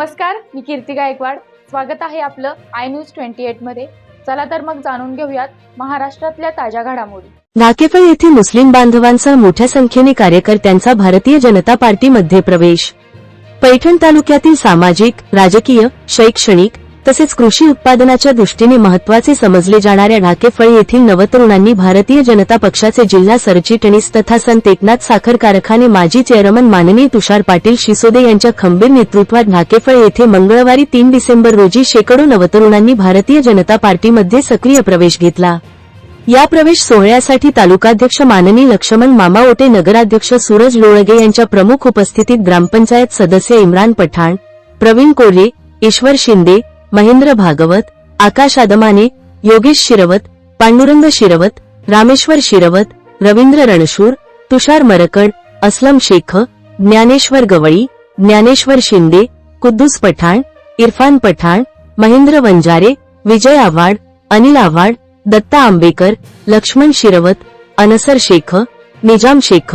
नमस्कार मी कीर्ती गायकवाड. स्वागत आहे आपलं आय न्यूज ट्वेंटी एटमध्ये. चला तर मग जाणून घेऊयात महाराष्ट्रातल्या ताज्या घडामोडी. नाकेफळ येथे मुस्लिम बांधवांसह मोठ्या संख्येने कार्यकर्त्यांचा भारतीय जनता पार्टीमध्ये प्रवेश. पैठण तालुक्यातील सामाजिक राजकीय शैक्षणिक तसेच कृषी उत्पादनाच्या दृष्टीने महत्त्वाचे समजले जाणाऱ्या ढाकेफळी येथील नवतरुणांनी भारतीय जनता पक्षाचे जिल्हा सरचिटणीस तथा संत एकनाथ साखर कारखाने माजी चेअरमन माननीय तुषार पाटील शिसोदे यांच्या खंबीर नेतृत्वात ढाकेफळ येथे मंगळवारी तीन डिसेंबर रोजी शेकडो नवतरुणांनी भारतीय जनता पार्टीमध्ये सक्रिय प्रवेश घेतला. या प्रवेश सोहळ्यासाठी तालुकाध्यक्ष माननी लक्ष्मण मामावटे नगराध्यक्ष सूरज लोळगे यांच्या प्रमुख उपस्थितीत ग्रामपंचायत सदस्य इम्रान पठाण प्रवीण कोरे ईश्वर शिंदे महेंद्र भागवत आकाश आदमाने योगेश शिरवत पांडुरंग शिरवत रामेश्वर शिरवत रवींद्र रणशूर तुषार मरकड असलम शेख ज्ञानेश्वर गवळी ज्ञानेश्वर शिंदे कुद्दूस पठाण इरफान पठाण महेंद्र वंजारे विजय आव्हाड अनिल आव्हाड दत्ता आंबेकर लक्ष्मण शिरवत अनसर शेख निजाम शेख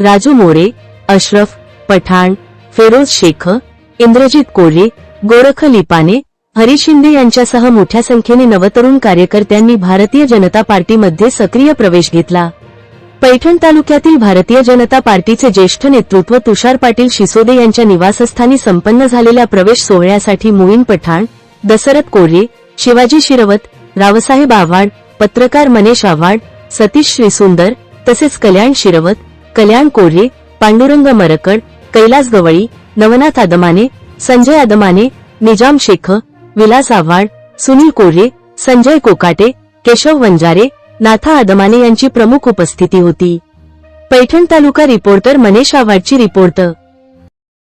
राजू मोरे अशरफ पठाण फेरोज शेख इंद्रजित कोरे गोरख लिपाने हरी शिंदे यांच्यासह मोठ्या संख्येने नवतरुण कार्यकर्त्यांनी भारतीय जनता पार्टीमध्ये सक्रिय प्रवेश घेतला. पैठण तालुक्यातील भारतीय जनता पार्टीचे ज्येष्ठ नेतृत्व तुषार पाटील शिसोदे यांच्या निवासस्थानी संपन्न झालेल्या प्रवेश सोहळ्यासाठी मुईन पठाण दसरथ कोरे शिवाजी शिरवत रावसाहेब आव्हाड पत्रकार मनेश आव्हाड सतीश श्रीसुंदर तसेच कल्याण शिरवत कल्याण कोरे पांडुरंग मरकड कैलास गवळी नवनाथ आदमाने संजय आदमाने निजाम शेख विलास आव्हाड सुनील कोरे संजय कोकाटे केशव वंजारे नाथा आदमाने यांची प्रमुख उपस्थिती होती. पैठण तालुका रिपोर्टर मनेश आव्हाडची रिपोर्ट.